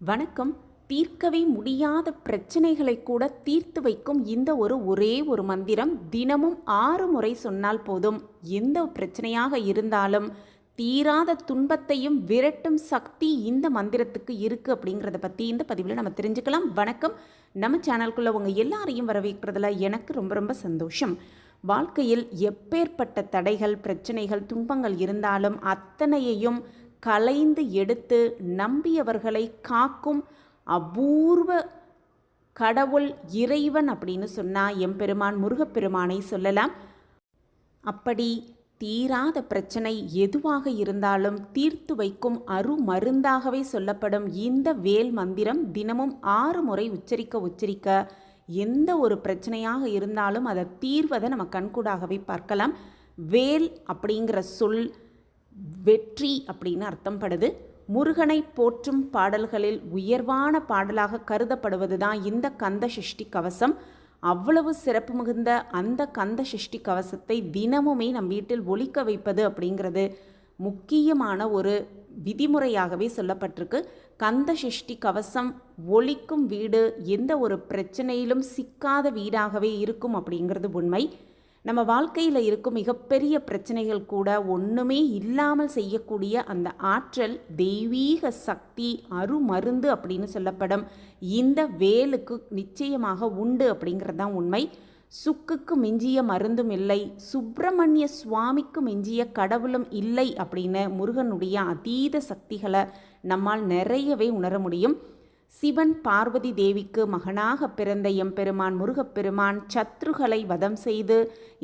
வணக்கம். தீர்க்கவே முடியாத பிரச்சனைகளை கூட தீர்த்து வைக்கும் இந்த ஒரு ஒரே ஒரு மந்திரம் தினமும் ஆறு முறை சொன்னால் போதும். எந்த பிரச்சனையாக இருந்தாலும் தீராத துன்பத்தையும் விரட்டும் சக்தி இந்த மந்திரத்துக்கு இருக்குது அப்படிங்கிறத பற்றி இந்த பதிவில் நம்ம தெரிஞ்சுக்கலாம். வணக்கம். நம்ம சேனலுக்குள்ளே உங்கள் எல்லாரையும் வரவேற்கிறதுல எனக்கு ரொம்ப ரொம்ப சந்தோஷம். வாழ்க்கையில் எப்பேற்பட்ட தடைகள் பிரச்சனைகள் துன்பங்கள் இருந்தாலும் அத்தனையையும் கலைந்து எடுத்து நம்பியவர்களை காக்கும் அபூர்வ கடவுள் இறைவன் அப்படின்னு சொன்னால் எம்பெருமான் முருகப்பெருமானை சொல்லலாம். அப்படி தீராத பிரச்சனை எதுவாக இருந்தாலும் தீர்த்து வைக்கும் அரு மருந்தாகவே சொல்லப்படும் இந்த வேல் மந்திரம் தினமும் ஆறு முறை உச்சரிக்க உச்சரிக்க எந்த ஒரு பிரச்சனையாக இருந்தாலும் அதை தீர்வதை நம்ம கண்கூடாகவே பார்க்கலாம். வேல் அப்படிங்கிற சொல் வெற்றி அப்படின்னு அர்த்தம் படுது முருகனை போற்றும் பாடல்களில் உயர்வான பாடலாக கருதப்படுவது தான் இந்த கந்த சிஷ்டி கவசம். அவ்வளவு சிறப்பு மிகுந்த அந்த கந்த சிஷ்டி கவசத்தை தினமுமே நம் வீட்டில் ஒலிக்க வைப்பது அப்படிங்கிறது முக்கியமான ஒரு விதிமுறையாகவே சொல்லப்பட்டிருக்கு. கந்த சிஷ்டி கவசம் ஒலிக்கும் வீடு எந்த ஒரு பிரச்சனையிலும் சிக்காத வீடாகவே இருக்கும் அப்படிங்கிறது உண்மை. நம்ம வாழ்க்கையில் இருக்கும் மிகப்பெரிய பிரச்சனைகள் கூட ஒன்றுமே இல்லாமல் செய்யக்கூடிய அந்த ஆற்றல் தெய்வீக சக்தி அருமருந்து அப்படின்னு சொல்லப்படும். இந்த வேலுக்கு நிச்சயமாக உண்டு அப்படிங்கிறது தான் உண்மை. சுக்குக்கு மிஞ்சிய மருந்தும் இல்லை சுப்பிரமணிய சுவாமிக்கு மிஞ்சிய கடவுளும் இல்லை அப்படின்னு முருகனுடைய அதீத சக்திகளை நம்மால் நிறையவே உணர முடியும். சிவன் பார்வதி தேவிக்கு மகனாக பிறந்த எம்பெருமான் முருகப்பெருமான் சத்ருகளை வதம் செய்து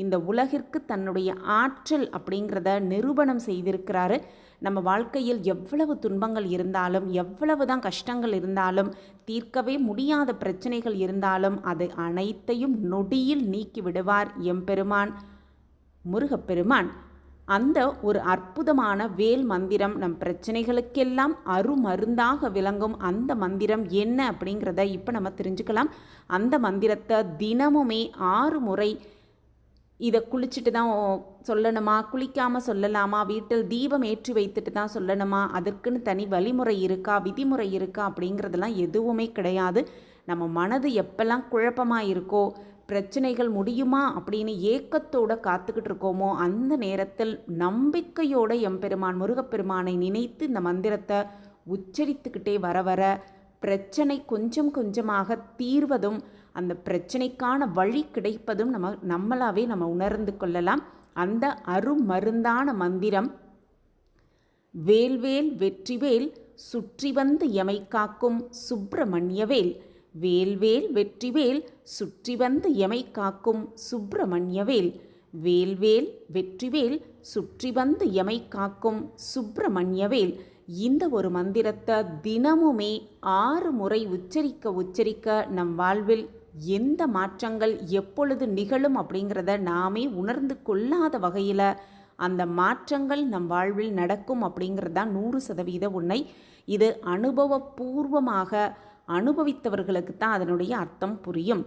இந்த உலகிற்கு தன்னுடைய ஆற்றல் அப்படிங்கிறத நிரூபணம் செய்திருக்கிறாரு. நம்ம வாழ்க்கையில் எவ்வளவு துன்பங்கள் இருந்தாலும் எவ்வளவு தான் கஷ்டங்கள் இருந்தாலும் தீர்க்கவே முடியாத பிரச்சனைகள் இருந்தாலும் அது அனைத்தையும் நொடியில் நீக்கி விடுவார் எம்பெருமான் முருகப்பெருமான். அந்த ஒரு அற்புதமான வேல் மந்திரம் நம் பிரச்சனைகளுக்கெல்லாம் அருமருந்தாக விளங்கும் அந்த மந்திரம் என்ன அப்படிங்கிறத இப்போ நம்ம தெரிஞ்சுக்கலாம். அந்த மந்திரத்தை தினமுமே ஆறு முறை இதை குளிச்சுட்டு தான் சொல்லணுமா குளிக்காமல் சொல்லலாமா வீட்டில் தீபம் ஏற்றி வைத்துட்டு தான் சொல்லணுமா அதற்குன்னு தனி வழிமுறை இருக்கா விதிமுறை இருக்கா அப்படிங்கிறதெல்லாம் எதுவுமே கிடையாது. நம்ம மனது எப்பெல்லாம் குழப்பமாக இருக்கோ பிரச்சனைகள் முடியுமா அப்படின்னு ஏக்கத்தோடு காத்துக்கிட்டு இருக்கோமோ அந்த நேரத்தில் நம்பிக்கையோட எம்பெருமான் முருகப்பெருமானை நினைத்து இந்த மந்திரத்தை உச்சரித்துக்கிட்டே வர வர பிரச்சனை கொஞ்சம் கொஞ்சமாக தீர்வதும் அந்த பிரச்சனைக்கான வழி கிடைப்பதும் நம்ம நம்மளாவே நம்ம உணர்ந்து கொள்ளலாம். அந்த அருமருந்தான மந்திரம் வேல்வேல் வெற்றிவேல் சுற்றி வந்து எமை காக்கும் சுப்பிரமணியவேல் வேல்வேல் வெற்றிவேல் சுற்றி வந்து எமை காக்கும் சுப்பிரமணியவேல் வேல்வேல் வெற்றிவேல் சுற்றி வந்து எமை காக்கும் சுப்பிரமணியவேல் இந்த ஒரு மந்திரத்தை தினமுமே ஆறு முறை உச்சரிக்க உச்சரிக்க நம் வாழ்வில் எந்த மாற்றங்கள் எப்பொழுது நிகழும் அப்படிங்கிறத நாமே உணர்ந்து கொள்ளாத வகையில் அந்த மாற்றங்கள் நம் வாழ்வில் நடக்கும் அப்படிங்கிறது தான் நூறு சதவீத உண்மை. இது அனுபவபூர்வமாக அனுபவித்தவர்களுக்கு தான் அதனுடைய அர்த்தம் புரியும்.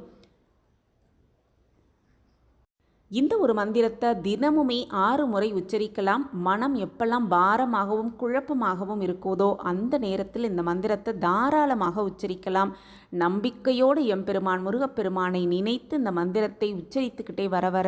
இந்த ஒரு மந்திரத்தை தினமுமே ஆறு முறை உச்சரிக்கலாம். மனம் எப்பெல்லாம் பாரமாகவும் குழப்பமாகவும் இருக்கோதோ அந்த நேரத்தில் இந்த மந்திரத்தை தாராளமாக உச்சரிக்கலாம். நம்பிக்கையோடு எம்பெருமான் முருகப்பெருமானை நினைத்து இந்த மந்திரத்தை உச்சரித்துக்கிட்டே வர வர